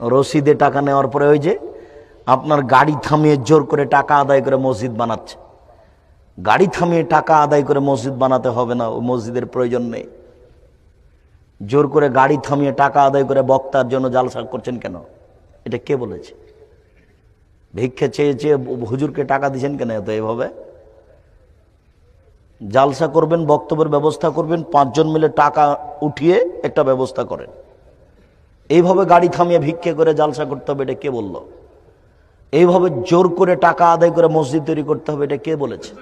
রসিদে টাকা নেওয়ার পরে ওই যে আপনার গাড়ি থামিয়ে জোর করে টাকা আদায় করে মসজিদ বানাচ্ছে। গাড়ি থামিয়ে টাকা আদায় করে মসজিদ বানাতে হবে না ওই মসজিদের প্রয়োজন নেই। জোর করে গাড়ি থামিয়ে টাকা আদায় করে বক্তার জন্য জালসা করছেন কেন? এটা কে বলেছে? ভিক্ষে চেয়ে চেয়ে হুজুরকে টাকা দিচ্ছেন কেন এত এইভাবে জালসা করবেন, বক্তব্যের ব্যবস্থা করবেন, পাঁচজন মিলে টাকা উঠিয়ে একটা ব্যবস্থা করেন। এইভাবে গাড়ি থামিয়ে ভিক্ষে করে জালসা করতে হবে, এটা কে বলল? এইভাবে জোর করে টাকা আদায় করে মসজিদ তৈরি করতে হবে, এটা কে বলেছে।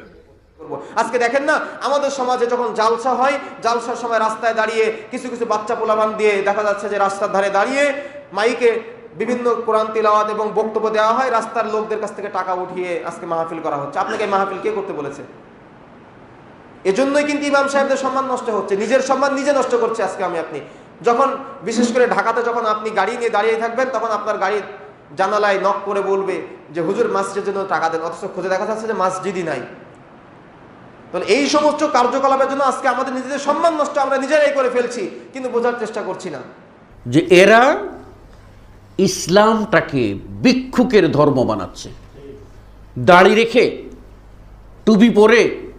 আজকে দেখেন না, আমাদের সমাজে যখন জালসা হয়, জালসার সময় রাস্তায় দাঁড়িয়ে কিছু কিছু বাচ্চা পোলাবান দিয়ে দেখা যাচ্ছে যে রাস্তার ধারে দাঁড়িয়ে মাইকে বিভিন্ন কোরআন তিলাওয়াত এবং বক্তব্য দেওয়া হয়, রাস্তার লোকদের কাছ থেকে টাকা উঠিয়ে আজকে মাহফিল করা হচ্ছে। আপনাকে মাহফিল কে করতে বলেছে? এজন্যই কিন্তু ইমাম সাহেবদের সম্মান নষ্ট হচ্ছে, নিজের সম্মান নিজে নষ্ট করছে আজকে আমি, আপনি। যখন, বিশেষ করে ঢাকাতে যখন আপনি গাড়ি নিয়ে দাঁড়িয়ে থাকবেন, তখন আপনার গাড়ির জানালায় নক করে বলবে যে, হুজুর, মসজিদের জন্য টাকা দেন। অথচ খুঁজে দেখা যাচ্ছে যে মসজিদই নাই। তাহলে এই সমস্ত কার্যকলাপের জন্য আজকে আমাদের নিজেদের সম্মান নষ্ট আমরা নিজেরাই করে ফেলছি, কিন্তু বোঝার চেষ্টা করছি না। যে এরা ইসলামটাকে ভিক্ষুকের ধর্ম বানাচ্ছে। দাড়ি রেখে, টুপি পরে,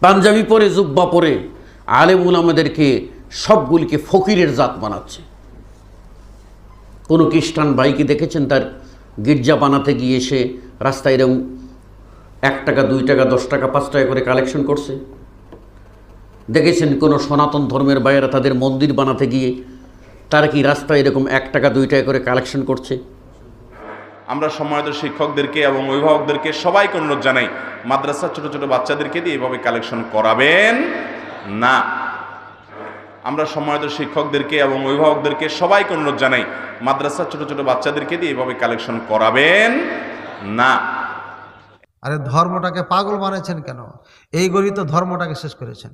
পাঞ্জাবি পরে, জুব্বা পরে আলেমুল আমাদেরকে সবগুলিকে ফকিরের জাত বানাচ্ছে। কোনো খ্রিস্টান ভাইকে দেখেছেন? তার গির্জা বানাতে গিয়ে সে রাস্তায় এরকম এক টাকা, দুই টাকা, দশ টাকা, পাঁচ টাকা করে কালেকশন করছে। দেখেছেন কোনো সনাতন ধর্মের বাইরে তাদের মন্দির বানাতে গিয়ে তারা কি রাস্তায় এরকম এক টাকা, দুই টাকা করে কালেকশন করছে? আমরা সম্মানিত শিক্ষকদেরকে এবং অভিভাবকদেরকে সবাইকে অনুরোধ জানাই মাদ্রাসার ছোট ছোট বাচ্চাদেরকে দিয়ে এভাবে কালেকশন করাবেন না। আমরা সম্মানিত শিক্ষকদেরকে এবং অভিভাবকদেরকে সবাইকে অনুরোধ জানাই মাদ্রাসার ছোট ছোট বাচ্চাদেরকে দিয়ে এভাবে কালেকশন করাবেন না। আরে ধর্মটাকে পাগল বানিয়েছেন কেন? এইগুলি তো ধর্মটাকে শেষ করেছেন।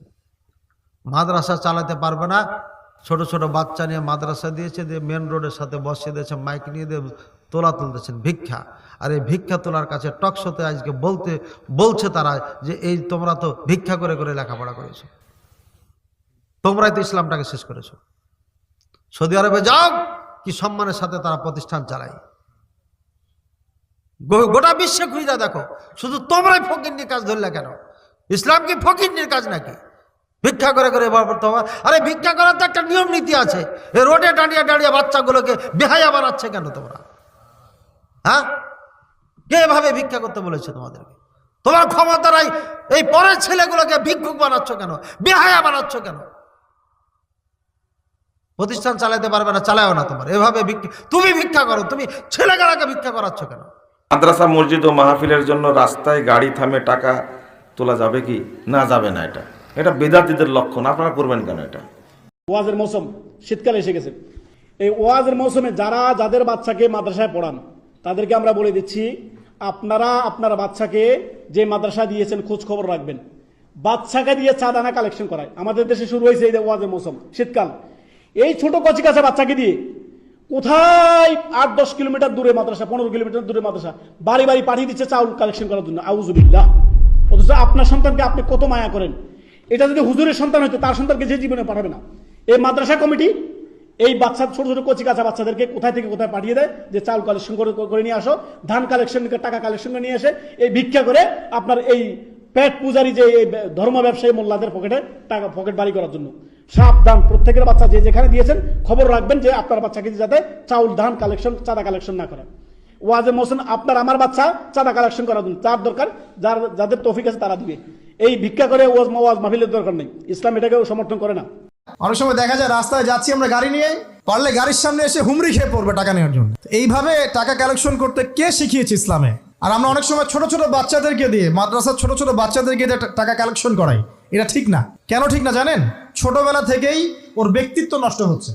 মাদ্রাসা চালাতে পারবে না। ছোট ছোট বাচ্চা নিয়ে মাদ্রাসা দিয়েছে, দিয়ে মেন রোডের সাথে বসিয়ে দিয়েছে মাইক নিয়ে দিয়ে তোলা তুলতেছেন ভিক্ষা। আর এই ভিক্ষা তোলার কাছে টকশোতে আজকে বলতে, বলছে তারা যে এই তোমরা তো ভিক্ষা করে করে লেখাপড়া করেছ। তোমরাই তো ইসলামটাকে শেষ করেছ। সৌদি আরবে যাও, কি সম্মানের সাথে তারা প্রতিষ্ঠান চালায়। গোটা বিশ্বে খুঁজে দেখো। শুধু তোমরাই ফকিরনির কাজ ধরলে কেন? ইসলাম কি ফকিরনির কাজ নাকি? ভিক্ষা করে করে তোমার আরে ভিক্ষা করার তো একটা নিয়ম নীতি আছে। এ রোডে দাঁড়িয়ে দাঁড়িয়ে বাচ্চাগুলোকে বেহায়া বানাচ্ছে কেন তোমরা? হ্যাঁ? কে ভিক্ষা করতে বলেছে তোমাদেরকে? তোমার ক্ষমতারাই এই পরের ছেলেগুলোকে ভিক্ষুক বানাচ্ছ কেন? বেহায়া বানাচ্ছ কেন? প্রতিষ্ঠান চালাতে পারবে না চালাও না তোমার। এভাবে ভিক্ষা তুমি ভিক্ষা করো তুমি ছেলেগুলোকে ভিক্ষা করাচ্ছ কেন? মাদ্রাসা মসজিদ ও মাহফিলের জন্য রাস্তায় গাড়ি থামে টাকা তোলা যাবে কি? না যাবে না এটা। এটা বেদাতিদের লক্ষণ আপনারা করবেন কেন এটা? ওয়াজের মৌসুম শীতকালে এসে গেছে। এই ওয়াজের মৌসুমে যারা যাদের বাচ্চাকে মাদ্রাসায় পড়ান তাদেরকে আমরা বলে দিচ্ছি আপনারা আপনার বাচ্চাকে যে মাদ্রাসা দিয়েছেন খোঁজ খবর রাখবেন। বাচ্চাকে দিয়ে চা দানা কালেকশন করায়। আমাদের দেশে শুরু হয়েছে এই যে ওয়াজের মৌসুম শীতকাল। এই ছোট কচি কাছে বাচ্চাকে দিয়ে। কোথায় আট, দশ কিলোমিটার দূরে মাদ্রাসা, পনেরো কিলোমিটার দূরে মাদ্রাসা, বাড়ি বাড়ি পাঠিয়ে দিচ্ছে চাউল কালেকশন করার জন্য। আউজুবিল্লাহ অথচ আপনার সন্তানকে আপনি কত মায়া করেন। এটা যদি হুজুরের সন্তান হতো তার সন্তানকে যে জীবনে পাঠাবে না। এই মাদ্রাসা কমিটি, এই বাচ্চা, ছোট ছোট কচি কাঁচা বাচ্চাদেরকে কোথায় থেকে কোথায় পাঠিয়ে দেয়? যে চাউল কালেকশন করে করে নিয়ে আসো, ধান কালেকশন টাকা কালেকশন করে নিয়ে আসে এই ভিক্ষা করে আপনার এই পেট পূজারি যে ধর্ম ব্যবসায়ী মোল্লাদের পকেটে টাকা পকেট বাড়ি করার জন্য। সাবধান, প্রত্যেকের বাচ্চা যে যেখানে দিয়েছেন, খবর রাখবেন যে আপনার বাচ্চাকে যাতে চাউল, ধান কালেকশন চাঁদা কালেকশন না করে। ওয়াজে মোসেন আপনার আমার বাচ্চা চাঁদা কালেকশন করার জন্য। তার দরকার, যার যাদের তৌফিক আছে তারা দিবে। এই ভিক্ষা করে ওয়াজ ওয়াজ মাহফিলের দরকার নেই। ইসলাম এটাকেও সমর্থন করে না। অনেক সময় দেখা যায়, রাস্তায় যাচ্ছি আমরা গাড়ি নিয়ে, পারলে গাড়ির সামনে এসে হুমড়ি খেয়ে পড়বে টাকা নেওয়ার জন্য। এইভাবে টাকা কালেকশন করতে কে শিখিয়েছে ইসলামে? আর আমরা অনেক সময় ছোট ছোট বাচ্চাদেরকে দিয়ে মাদ্রাসার ছোট ছোট বাচ্চাদেরকে দিয়ে টাকা কালেকশন করাই। এটা ঠিক না। কেন ঠিক না জানেন? ছোটবেলা থেকেই ওর ব্যক্তিত্ব নষ্ট হচ্ছে।